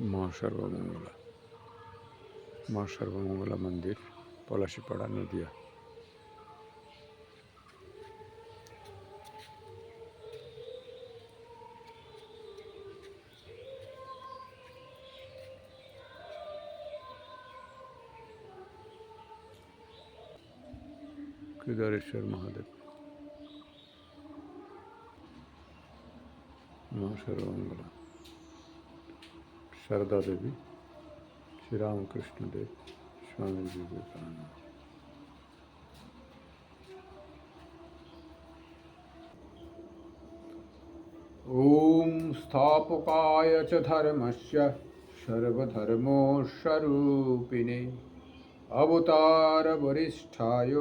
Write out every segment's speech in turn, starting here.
মা সর্বমঙ্গলা। মা সর্বমঙ্গলা মন্দির পলাশিপাড়া নদিয়া। কেদারেশ্বর মহাদেব। মা সর্বমঙ্গলা। সারদা দেবী শ্রীরামকৃষ্ণ দেব স্বামী বিবেকানন্দ ॐ स्थापकाय च धर्मस्य सर्वधर्मस्वरूपिणे अवतारवरिष्ठाय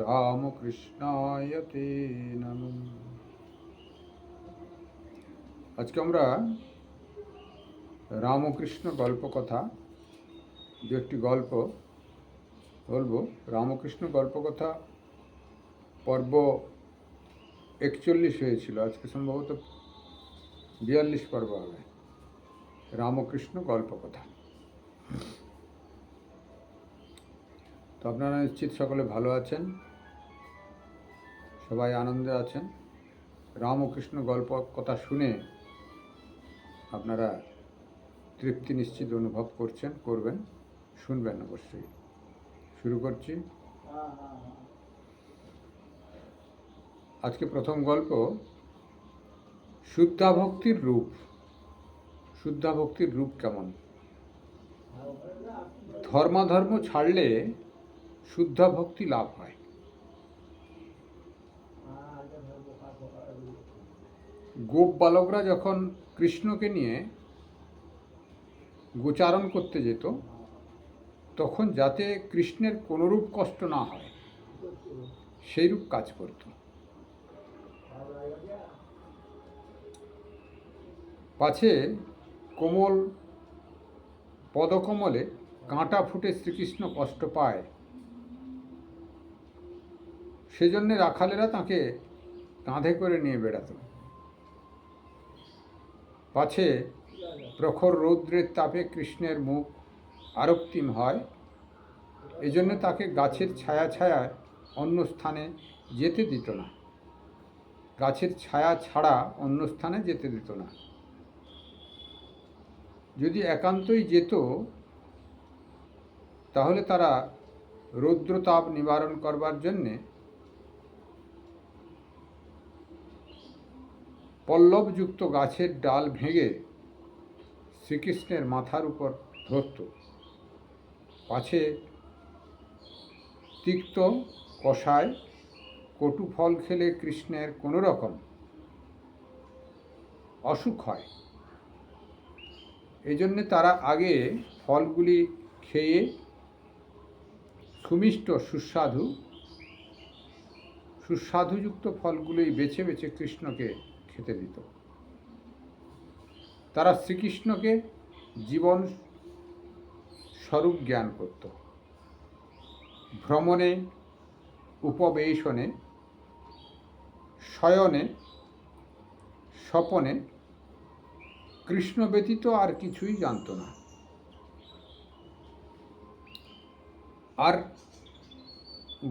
রামকৃষ্ণায় তে নম আজকে আমরা রামকৃষ্ণ গল্পকথা, দু একটি গল্প বলব। রামকৃষ্ণ গল্পকথা পর্ব একচল্লিশ হয়েছিল, আজকে সম্ভবত বিয়াল্লিশ পর্ব হবে। রামকৃষ্ণ গল্পকথা। তো আপনারা নিশ্চিত সকলে ভালো আছেন? সবাই আনন্দে আছেন? রামকৃষ্ণ গল্প কথা শুনে আপনারা তৃপ্তি নিশ্চিত অনুভব করছেন, করবেন, শুনবেন অবশ্যই। শুরু করছি। আজকে প্রথম গল্প, শুদ্ধা ভক্তির রূপ। শুদ্ধা ভক্তির রূপ কেমন? ধর্মাধর্ম ছাড়লে শুদ্ধা ভক্তি লাভ হয়। গোপ বালকরা যখন কৃষ্ণকে নিয়ে গোচারণ করতে যেত, তখন যাতে কৃষ্ণের কোনোরূপ কষ্ট না হয়, সেইরূপ কাজ করত। পাছে কোমল পদকমলে কাঁটা ফুটে শ্রীকৃষ্ণ কষ্ট পায়। সেজন্যে রাখালেরা তাকে কাঁধে করে নিয়ে বেড়াত। পাছে প্রখর রৌদ্রের তাপে কৃষ্ণের মুখ আরক্তিম হয়। এজন্য তাকে গাছের ছায়া ছায়ায় অন্য স্থানে যেতে দিত না। গাছের ছায়া ছাড়া অন্য স্থানে যেতে দিত না। যদি একান্তই যেত, তাহলে তারা রৌদ্রতাপ নিবারণ করবার জন্যে পল্লবযুক্ত গাছের ডাল ভেঙে শ্রীকৃষ্ণের মাথার উপর ধরত। পাছে তিক্ত কষায় কটু ফল খেলে কৃষ্ণের কোনো রকম অসুখ হয়। এই জন্যে তারা আগে ফলগুলি খেয়ে সুমিষ্ট, সুস্বাদু, সুস্বাদুযুক্ত ফলগুলোই বেছে বেছে কৃষ্ণকে খেতে দিত। তারা শ্রীকৃষ্ণকে জীবন স্বরূপ জ্ঞান করত। ভ্রমণে, উপবেশনে, শয়নে, স্বপনে কৃষ্ণ ব্যতীত আর কিছুই জানত না। আর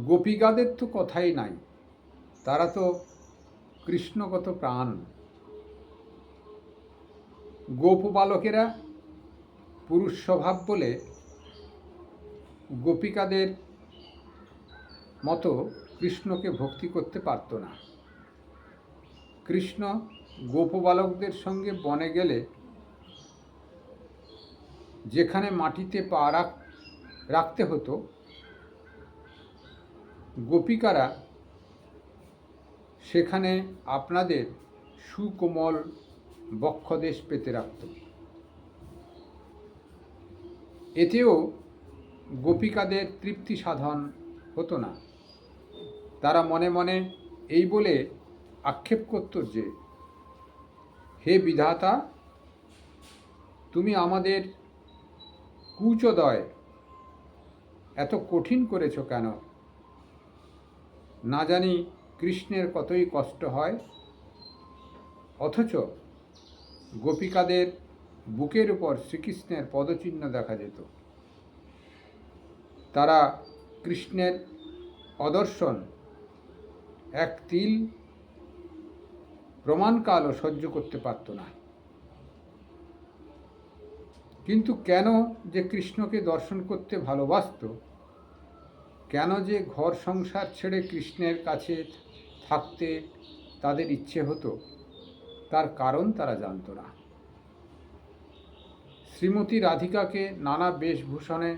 গোপিকাদের তো কথাই নাই, তারা তো কৃষ্ণগত প্রাণ। গোপ বালকেরা পুরুষ স্বভাব বলে গোপিকাদের মতো কৃষ্ণকে ভক্তি করতে পারত না। কৃষ্ণ গোপবালকদের সঙ্গে বনে গেলে যেখানে মাটিতে পা রাখ, রাখতে হতো, গোপিকারা সেখানে আপনাদের সুকোমল বক্ষদেশ পেতে রাখত। এতেও গোপিকাদের তৃপ্তি সাধন হতো না। তারা মনে মনে এই বলে আক্ষেপ করত যে, হে বিধাতা, তুমি আমাদের কুচোদয় এত কঠিন করেছ কেন? না জানি কৃষ্ণের কতই কষ্ট হয়। অথচ গোপিকাদের বুকের উপর শ্রীকৃষ্ণের পদচিহ্ন দেখা যেত। তারা কৃষ্ণের অদর্শন, এক তিল প্রমাণকালও সহ্য করতে পারত না। কিন্তু কেন যে কৃষ্ণকে দর্শন করতে ভালোবাসত, কেন যে ঘর সংসার ছেড়ে কৃষ্ণের কাছে থাকতে তাদের ইচ্ছে হতো তার কারণ তারা জানত না। শ্রীমতী রাধিকাকে নানা বেশভূষণে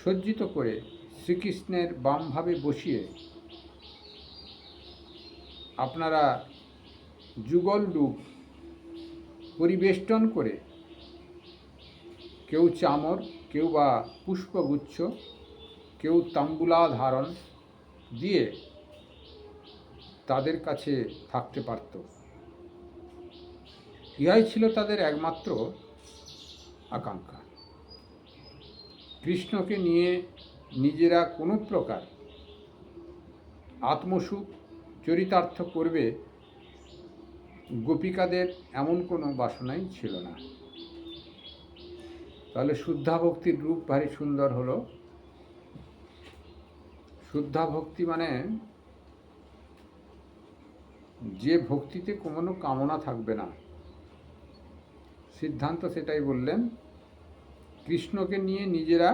সজ্জিত করে শ্রীকৃষ্ণের বামভাবে বসিয়ে আপনারা যুগল রূপ পরিবেষ্টন করে কেউ চামর, কেউ বা পুষ্পগুচ্ছ, কেউ তাম্বুলা ধারণ দিয়ে তাদের কাছে থাকতে পারত। ইহাই ছিল তাদের একমাত্র আকাঙ্ক্ষা। কৃষ্ণকে নিয়ে নিজেরা কোনো প্রকার আত্মসুখ, চরিতার্থ করবে গোপিকাদের এমন কোনো বাসনাই ছিল না। তাহলে শুদ্ধা ভক্তির রূপ ভারী সুন্দর হলো। শুদ্ধা ভক্তি মানে যে ভক্তিতে কোনো কামনা থাকবে না। সিদ্ধান্ত সেটাই বললেন, কৃষ্ণকে নিয়ে নিজেরা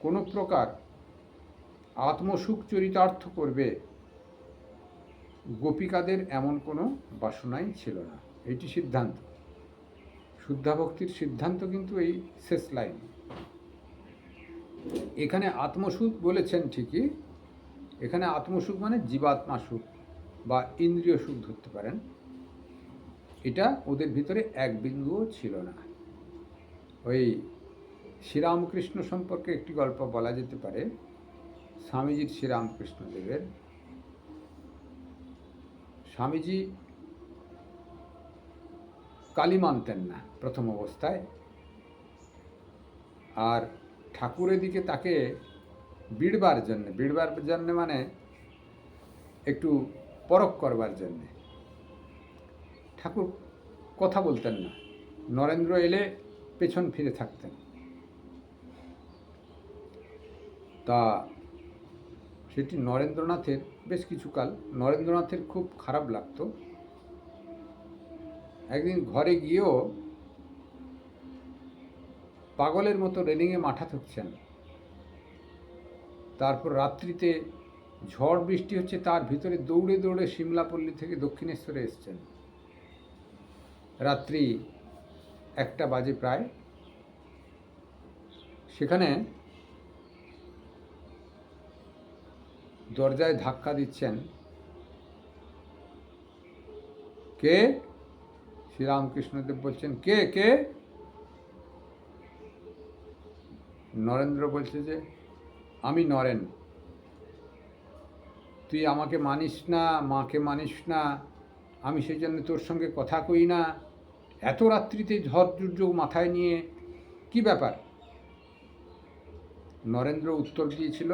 কোনো প্রকার আত্মসুখ চরিতার্থ করবে গোপিকাদের এমন কোনো বাসনাই ছিল না। এটি সিদ্ধান্ত। শুদ্ধাভক্তির সিদ্ধান্ত কিন্তু এই শেষ লাইন। এখানে আত্মসুখ বলেছেন ঠিকই, এখানে আত্মসুখ মানে জীবাত্মা সুখ বা ইন্দ্রিয় সুখ ধরতে পারেন। এটা ওদের ভিতরে এক বিন্দুও ছিল না। ওই শ্রীরামকৃষ্ণ সম্পর্কে একটি গল্প বলা যেতে পারে, স্বামীজির শ্রীরামকৃষ্ণদেবের। স্বামীজি কালী মানতেন না প্রথম অবস্থায়, আর ঠাকুরের দিকে তাকে বিড়বার জন্যে, বিড়বার জন্য মানে একটু পরখ করবার জন্যে। ঠাকুর কথা বলতেন না। নরেন্দ্র এলে পেছন ফিরে থাকতেন। তা সেটি নরেন্দ্রনাথের, বেশ কিছুকাল নরেন্দ্রনাথের খুব খারাপ লাগতো। একদিন ঘরে গিয়েও পাগলের মতো রেলিংয়ে মাথা থুকছেন তারপর রাত্রিতে ঝড় বৃষ্টি হচ্ছে, তার ভিতরে দৌড়ে দৌড়ে সিমলাপল্লী থেকে দক্ষিণেশ্বরে এসছেন। রাত্রি একটা বাজে প্রায়। সেখানে দরজায় ধাক্কা দিচ্ছেন কে? শ্রীরামকৃষ্ণদেব বলছেন, কে কে? নরেন্দ্র বলছে যে, আমি নরেন। তুই আমাকে মানিস না, মাকে মানিস না। আমি সেই জন্য তোর সঙ্গে কথা কই না। এত রাত্রিতে ঝড় দুর্যোগ মাথায় নিয়ে কি ব্যাপার? নরেন্দ্র উত্তর দিয়েছিল,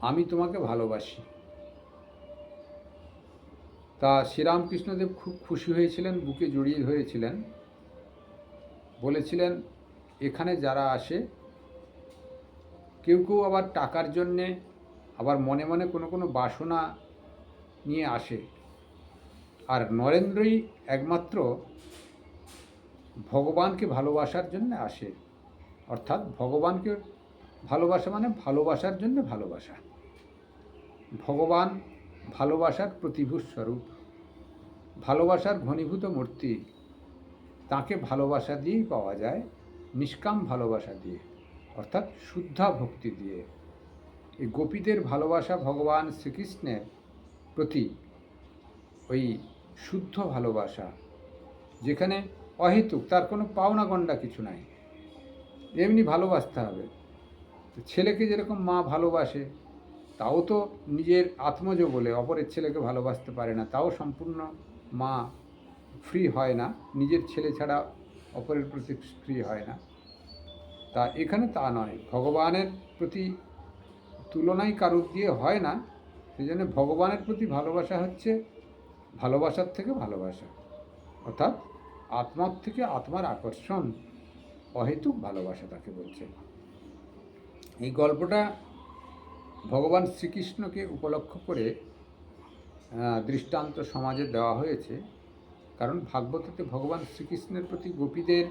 আমি তোমাকে ভালোবাসি। তা শ্রীরামকৃষ্ণদেব খুব খুশি হয়েছিলেন, বুকে জড়িয়ে ধরেছিলেন। বলেছিলেন, এখানে যারা আসে, কেউ কেউ আবার টাকার জন্যে, আবার মনে মনে কোনো কোনো বাসনা নিয়ে আসে। আর নরেন্দ্রই একমাত্র ভগবানকে ভালোবাসার জন্য আসে। অর্থাৎ ভগবানকে ভালোবাসা মানে ভালোবাসার জন্য ভালোবাসা। ভগবান ভালোবাসার প্রতিভূ স্বরূপ। ভালোবাসার ঘনীভূত মূর্তি। তাকে ভালোবাসা দিয়েই পাওয়া যায়, নিষ্কাম ভালোবাসা দিয়ে, অর্থাৎ শুদ্ধা ভক্তি দিয়ে। এই গোপীদের ভালোবাসা ভগবান শ্রীকৃষ্ণের প্রতি ওই শুদ্ধ ভালোবাসা, যেখানে অহেতুক, তার কোনো পাওনা গণ্ডা কিছু নাই। এমনি ভালোবাসতে হবে। ছেলেকে যেরকম মা ভালোবাসে, তাও তো নিজের আত্মজ বলে, অপরের ছেলেকে ভালোবাসতে পারে না, তাও সম্পূর্ণ মা ফ্রি হয় না, নিজের ছেলে ছাড়া অপরের প্রতি ফ্রি হয় না। তা এখানে তা নয়। ভগবানের প্রতি তুলনাই কারুর দিয়ে হয় না সেই জন্য ভগবানের প্রতি ভালোবাসা হচ্ছে ভালোবাসার থেকে ভালোবাসা, অর্থাৎ আত্মার থেকে আত্মার আকর্ষণ, অহেতুক ভালোবাসা তাকে বলছে। এই গল্পটা ভগবান শ্রীকৃষ্ণকে উপলক্ষ করে দৃষ্টান্ত সমাজে দেওয়া হয়েছে। কারণ ভাগবততে ভগবান শ্রীকৃষ্ণের প্রতি গোপীদের,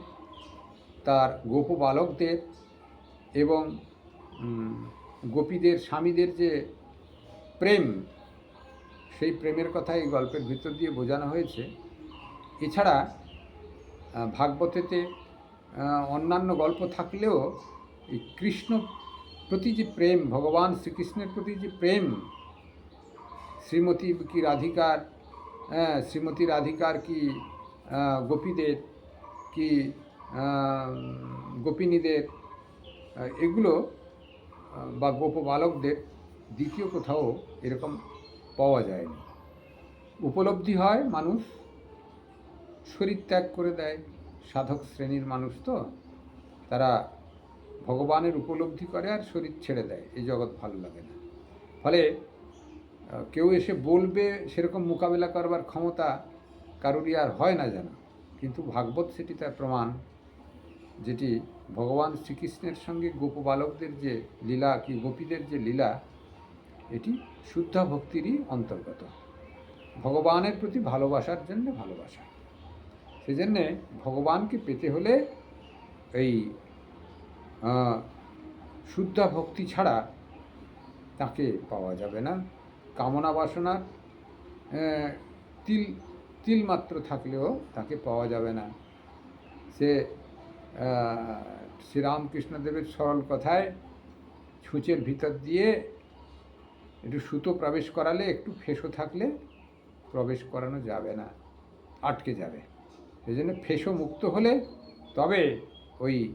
তার গোপ বালকদের এবং গোপীদের, স্বামীদের যে প্রেম সেই প্রেমের কথা এই গল্পের ভিতর দিয়ে বোঝানো হয়েছে। এছাড়া ভাগবতেতে অন্যান্য গল্প থাকলেও এই কৃষ্ণ প্রতি যে প্রেম, ভগবান শ্রীকৃষ্ণের প্রতি যে প্রেম, শ্রীমতী কি রাধিকার হ্যাঁ শ্রীমতী রাধিকার কি গোপীদের, কি গোপিনীদের এগুলো বা গোপ বালকদের দ্বিতীয় কোথাও এরকম পাওয়া যায়নি। উপলব্ধি হয় মানুষ, শরীর ত্যাগ করে দেয়। সাধক শ্রেণির মানুষ তো, তারা ভগবানের উপলব্ধি করে আর শরীর ছেড়ে দেয়। এই জগৎ ভালো লাগে না। ফলে কেউ এসে বলবে সেরকম মোকাবেলা করবার ক্ষমতা কারোরই আর হয় না যেন। কিন্তু ভাগবত সেটি তার প্রমাণ, যেটি ভগবান শ্রীকৃষ্ণের সঙ্গে গোপ বালকদের যে লীলা কি গোপীদের যে লীলা এটি শুদ্ধ ভক্তিরই অন্তর্গত। ভগবানের প্রতি ভালোবাসার জন্য ভালোবাসা। সেজন্যে ভগবানকে পেতে হলে এই শুদ্ধ ভক্তি ছাড়া তাকে পাওয়া যাবে না। কামনা বাসনার তিল তিল মাত্র থাকলেও তাকে পাওয়া যাবে না। সে শ্রীরামকৃষ্ণদেবের সরল কথায় ছুঁচের ভিতর দিয়ে একটু সুতো প্রবেশ করালে, একটু ফেসো থাকলে প্রবেশ করানো যাবে না, আটকে যাবে। সেই জন্য ফেসো মুক্ত হলে তবে ওই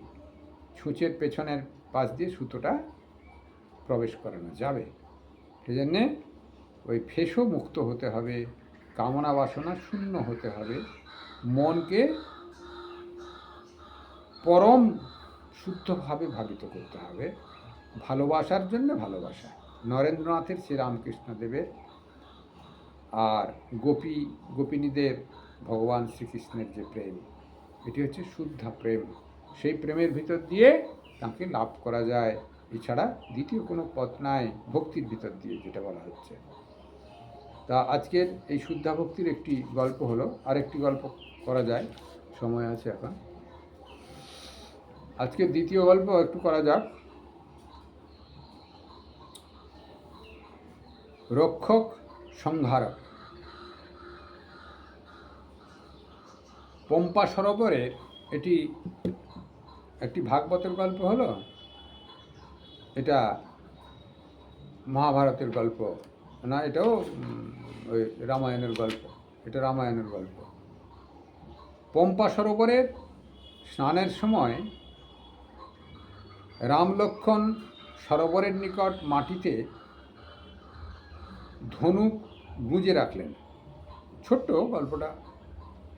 ছুঁচের পেছনের পাশ দিয়ে সুতোটা প্রবেশ করানো যাবে। সেই জন্যে ওই ফেসো মুক্ত হতে হবে, কামনা বাসনা শূন্য হতে হবে, মনকে পরম শুদ্ধভাবে ভাবিত করতে হবে। ভালোবাসার জন্য ভালোবাসা। নরেন্দ্রনাথের শ্রীরামকৃষ্ণদেবের আর গোপী, গোপিনীদের ভগবান শ্রীকৃষ্ণের যে প্রেম, এটি হচ্ছে শুদ্ধ প্রেম। সেই প্রেমের ভিতর দিয়ে তাকে লাভ করা যায়। এছাড়া দ্বিতীয় কোনো পথ নাই, ভক্তির ভিতর দিয়ে যেটা বলা হচ্ছে। তা আজকের এই শুদ্ধা ভক্তির একটি গল্প হলো। আরেকটি গল্প করা যায়। সময় আছে এখন। আজকের দ্বিতীয় গল্প একটু করা যাক। রক্ষক, সংহারক। পম্পা সরোবরে এটি একটি ভাগবতের গল্প হলো? এটা মহাভারতের গল্প। না, এটাও ওই রামায়ণের গল্প। এটা রামায়ণের গল্প। পম্পা সরোবরের স্নানের সময় রাম লক্ষণ সরোবরের নিকট মাটিতে ধনুক গুঁজে রাখলেন। ছোট্ট গল্পটা,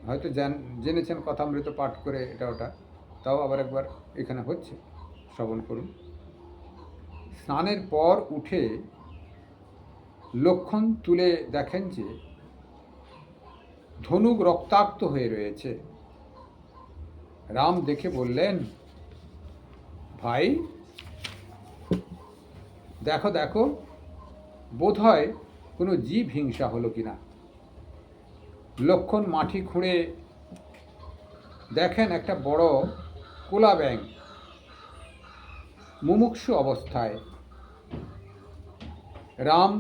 হয়তো জান, জেনেছেন কথামৃত পাঠ করে এটা ওটা, তাও আবার একবার এখানে হচ্ছে, শ্রবণ করুন। স্নানের পর উঠে লক্ষণ তুলে দেখেন যে ধনুক রক্তাক্ত হয়ে রয়েছে। রাম দেখে বললেন, ভাই, দেখো দেখো বোধ হয় কোনো জীব হিংসা হলো কি না লক্ষণ মাটি খুঁড়ে দেখেন একটা বড় কোলা ব্যাং মুমুক্ষু অবস্থায়। রাম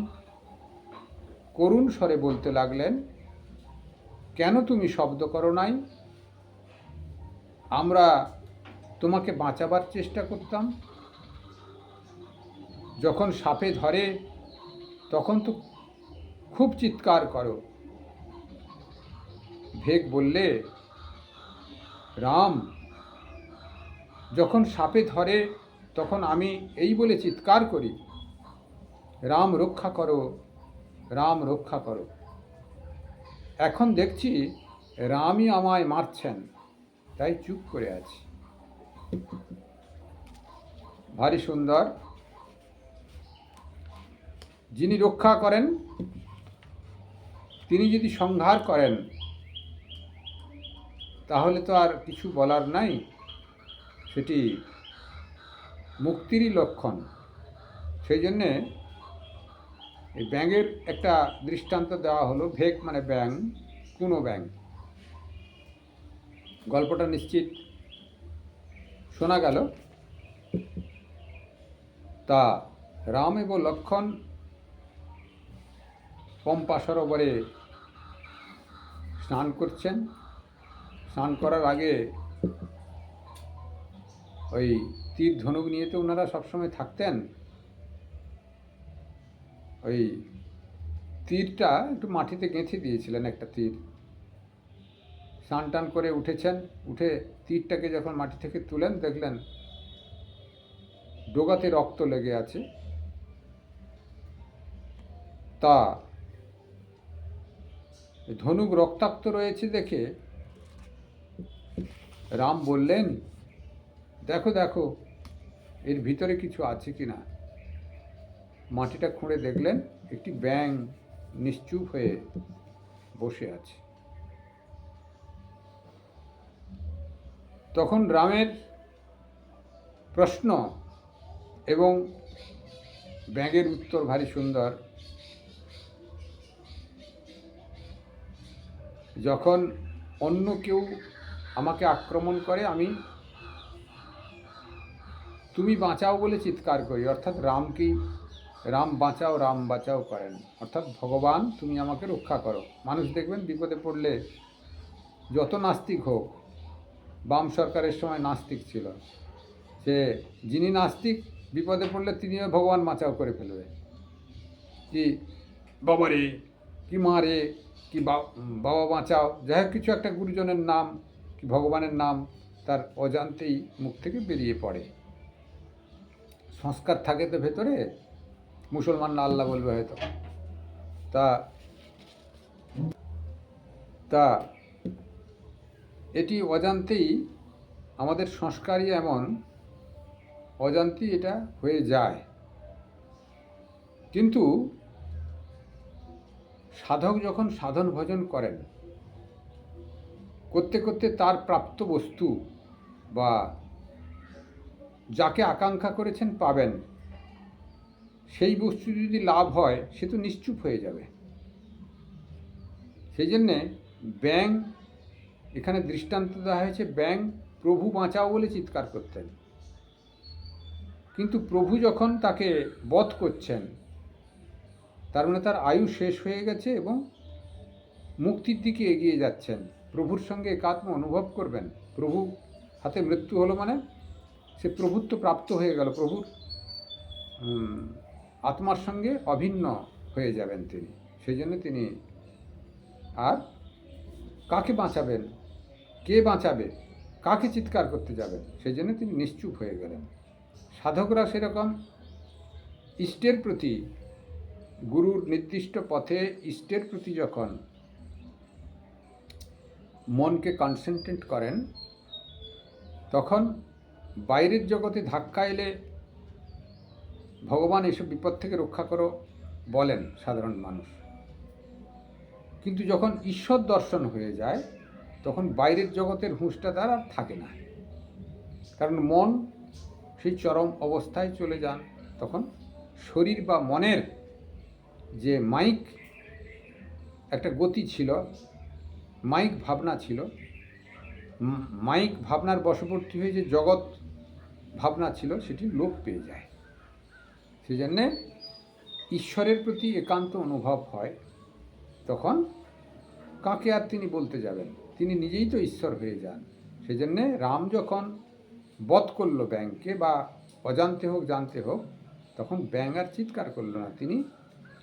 করুণ স্বরে বলতে লাগলেন, কেন তুমি শব্দ করো নাই? আমরা তোমাকে বাঁচাবার চেষ্টা করতাম। যখন সাপে ধরে, তখন তো খুব চিৎকার করো। ভেগ বললে, রাম, যখন সাপে ধরে, তখন আমি এই বলে চিৎকার করি, রাম রক্ষা করো, রাম রক্ষা করো। এখন দেখছি রামই আমায় মারছেন, তাই চুপ করে আছি। ভারী সুন্দর। যিনি রক্ষা করেন তিনি যদি সংহার করেন, তাহলে তো আর কিছু বলার নাই। সেটি মুক্তিরই লক্ষণ। সেই জন্যে এই ব্যাঙের একটা দৃষ্টান্ত দেওয়া হলো, ভেক মানে ব্যাং কোনো ব্যাং গল্পটা নিশ্চিত শোনা গেল। তা রাম এবং লক্ষণ পম্পা সরোবরে স্নান করছেন। স্নান করার আগে ওই তীর ধনুক নিয়ে তো ওনারা সবসময় থাকতেন। ওই তীরটা একটু মাটিতে গেঁথে দিয়েছিলেন একটা তীর। স্নান টান করে উঠেছেন। উঠে তীরটাকে যখন মাটি থেকে তুলেন, দেখলেন ডোগাতে রক্ত লেগে আছে। তা ধনুক রক্তাক্ত রয়েছে দেখে রাম বললেন, দেখো দেখো, এর ভিতরে কিছু আছে কি না? মাটিটা খুঁড়ে দেখলেন, একটি ব্যাং নিশ্চুপ হয়ে বসে আছে। তখন রামের প্রশ্ন এবং ব্যাঙের উত্তর ভারী সুন্দর যখন অন্য কেউ আমাকে আক্রমণ করে, আমি তুমি বাঁচাও বলে চিৎকার করি। অর্থাৎ রামকেই রাম বাঁচাও রাম বাঁচাও করেন। অর্থাৎ ভগবান, তুমি আমাকে রক্ষা করো। মানুষ দেখবেন বিপদে পড়লে যত নাস্তিক হোক, বাম সরকারের সময় নাস্তিক ছিল। যে যিনি নাস্তিক, বিপদে পড়লে তিনিও ভগবান বাঁচাও করে ফেলবে। কি? বাবা রে কি মা রে, কি বাবা বাঁচাও। যাই হোক, কিছু একটা গুরুজনের নাম, কি ভগবানের নাম তার অজান্তেই মুখ থেকে বেরিয়ে পড়ে। সংস্কার থাকে তো ভেতরে মুসলমান না আল্লাহ বলবে হয়তো। তা তা, এটি অজান্তেই আমাদের সংস্কারই এমন, অজান্তেই এটা হয়ে যায়। কিন্তু সাধক যখন সাধন ভজন করেন, করতে করতে তার প্রাপ্ত বস্তু বা যাকে আকাঙ্ক্ষা করেছেন পাবেন, সেই বস্তু যদি লাভ হয়, সে তো নিশ্চুপ হয়ে যাবে। সেই জন্যে ব্যাং, এখানে দৃষ্টান্ত দেওয়া হয়েছে, ব্যাং প্রভু বাঁচাও বলে চিৎকার করতেন। কিন্তু প্রভু যখন তাকে বধ করছেন তার মানে তার আয়ু শেষ হয়ে গেছে এবং মুক্তির দিকে এগিয়ে যাচ্ছেন। প্রভুর সঙ্গে একাত্ম অনুভব করবেন। প্রভু হাতে মৃত্যু হলো মানে সে প্রভুত্ব প্রাপ্ত হয়ে গেল। প্রভুর আত্মার সঙ্গে অভিন্ন হয়ে যাবেন তিনি। সেই জন্য তিনি আর কাকে বাঁচাবেন? কে বাঁচাবে? কাকে চিৎকার করতে যাবেন? সেই জন্য তিনি নিশ্চুপ হয়ে গেলেন। সাধকরা সেরকম ইষ্টের প্রতি গুরুর নির্দিষ্ট পথে ইষ্টের প্রতি যখন মনকে কনসেন্ট্রেট করেন, তখন বাইরের জগতে ধাক্কা এলে ভগবান এসব বিপদ থেকে রক্ষা করো বলেন সাধারণ মানুষ। কিন্তু যখন ঈশ্বর দর্শন হয়ে যায়, তখন বাইরের জগতের হুঁশটা তার আর থাকে না। কারণ মন সেই চরম অবস্থায় চলে যান, তখন শরীর বা মনের যে মাইক, একটা গতি ছিল, মাইক ভাবনা ছিল। মাইক ভাবনার বশবর্তী হয়ে যে জগৎ ভাবনা ছিল, সেটি লোপ পেয়ে যায়। সেই জন্যে ঈশ্বরের প্রতি একান্ত অনুভব হয়। তখন কাকে আর তিনি বলতে যাবেন? তিনি নিজেই তো ঈশ্বর হয়ে যান। সেই জন্যে রাম যখন বধ করল ব্যাংকে বা অজান্তে হোক, জানতে হোক, তখন ব্যাং আর চিৎকার করল না। তিনি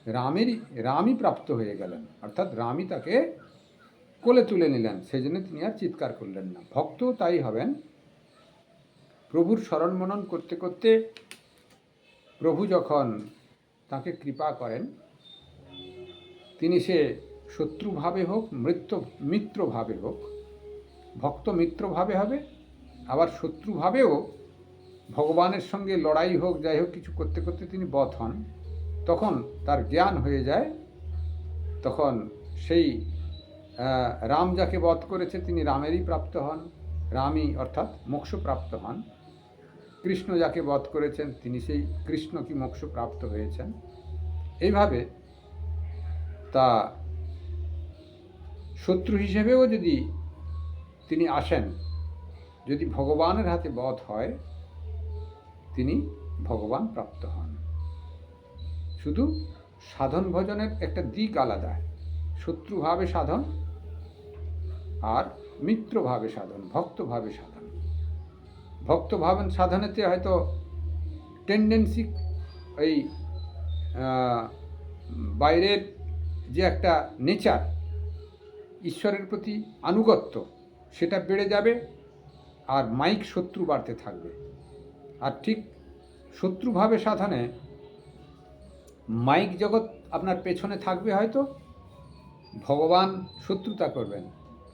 রামেরই রামই প্রাপ্ত হয়ে গেলেন। অর্থাৎ রামই তাকে কোলে তুলে নিলেন। সেই জন্য তিনি আর চিৎকার করলেন না। ভক্তও তাই হবেন। প্রভুর স্মরণ মনন করতে করতে প্রভু যখন তাকে কৃপা করেন, তিনি সে শত্রুভাবে হোক, মৃত্য, মিত্রভাবে হোক, ভক্ত মিত্রভাবে হবে, আবার শত্রুভাবেও ভগবানের সঙ্গে লড়াই হোক, যাই হোক, কিছু করতে করতে তিনি বধ হন। তখন তার জ্ঞান হয়ে যায়। তখন সেই রাম যাকে বধ করেছে তিনি রামেরই প্রাপ্ত হন। রামই অর্থাৎ মোক্ষপ্রাপ্ত হন। কৃষ্ণ যাকে বধ করেছেন তিনি সেই কৃষ্ণ কি মোক্ষপ্রাপ্ত হয়েছেন। এইভাবে তা শত্রু হিসেবেও যদি তিনি আসেন, যদি ভগবানের হাতে বধ হয়, তিনি ভগবান প্রাপ্ত হন। শুধু সাধন ভজনের একটা দিক আলাদা। শত্রুভাবে সাধন আর মিত্রভাবে সাধন, ভক্তভাবে সাধন। ভক্তভাবে সাধনেতে হয়তো টেন্ডেন্সি এই বাইরের যে একটা নেচার ঈশ্বরের প্রতি আনুগত্য, সেটা বেড়ে যাবে আর মাইক শত্রু বাড়তে থাকবে। আর ঠিক শত্রুভাবে সাধনে মাইক জগৎ আপনার পেছনে থাকবে হয়তো, ভগবান শত্রুতা করবেন।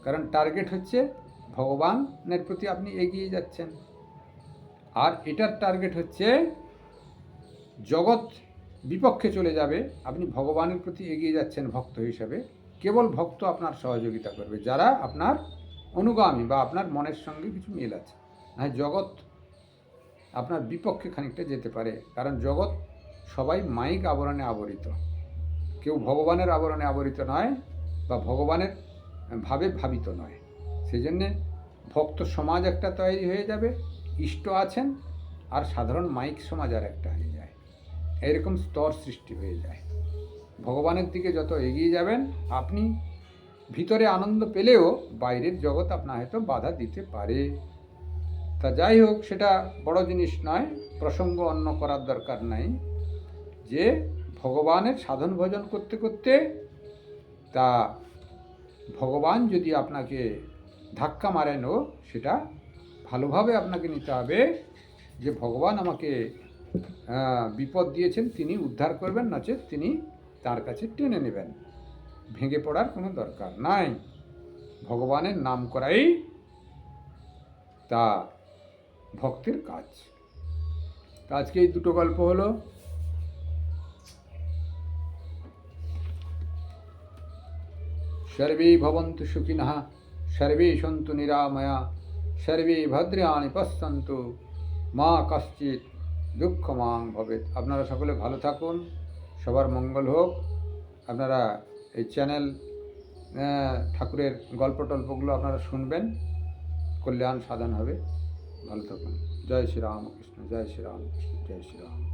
কারণ টার্গেট হচ্ছে ভগবানের প্রতি আপনি এগিয়ে যাচ্ছেন। আর এটার টার্গেট হচ্ছে জগৎ বিপক্ষে চলে যাবে, আপনি ভগবানের প্রতি এগিয়ে যাচ্ছেন ভক্ত হিসাবে। কেবল ভক্ত আপনার সহযোগিতা করবে, যারা আপনার অনুগামী বা আপনার মনের সঙ্গে কিছু মিল আছে। হয় জগৎ আপনার বিপক্ষে খানিকটা যেতে পারে। কারণ জগৎ সবাই মাইক আবরণে আবরিত। কেউ ভগবানের আবরণে আবরিত নয় বা ভগবানের ভাবে ভাবিত নয়। সেই জন্যে ভক্ত সমাজ একটা তৈরি হয়ে যাবে, ইষ্ট আছেন আর সাধারণ মাইক সমাজ আর একটা হয়ে যায়। এরকম স্তর সৃষ্টি হয়ে যায়। ভগবানের দিকে যত এগিয়ে যাবেন, আপনি ভিতরে আনন্দ পেলেও বাইরের জগৎ আপনার হয়তো বাধা দিতে পারে। তা যাই হোক, সেটা বড় জিনিস নয়, প্রসঙ্গ অন্য করার দরকার নাই। যে ভগবানের সাধন ভজন করতে করতে তা ভগবান যদি আপনাকে ধাক্কা মারেনও সেটা ভালোভাবে আপনাকে নিতে হবে। যে ভগবান আমাকে বিপদ দিয়েছেন, তিনি উদ্ধার করবেন, নচেত তিনি তার কাছে টেনে নেবেন। ভেঙে পড়ার কোনো দরকার নাই। ভগবানের নাম করাই তা ভক্তের কাজ। আজকে এই দুটো গল্প হলো। সর্বে ভবন্তু সুখিনঃ সর্বে সন্তু নিরাময়া সর্বে ভদ্রাণি পশ্যন্তু মা কশ্চিৎ দুঃখ মাং ভবেত আপনারা সকলে ভালো থাকুন, সবার মঙ্গল হোক। আপনারা এই চ্যানেল ঠাকুরের গল্প টল্পগুলো আপনারা শুনবেন, কল্যাণ সাধন হবে। ভালো থাকুন। জয় শ্রীরাম কৃষ্ণ জয় শ্রীরাম কৃষ্ণ জয় শ্রীরাম।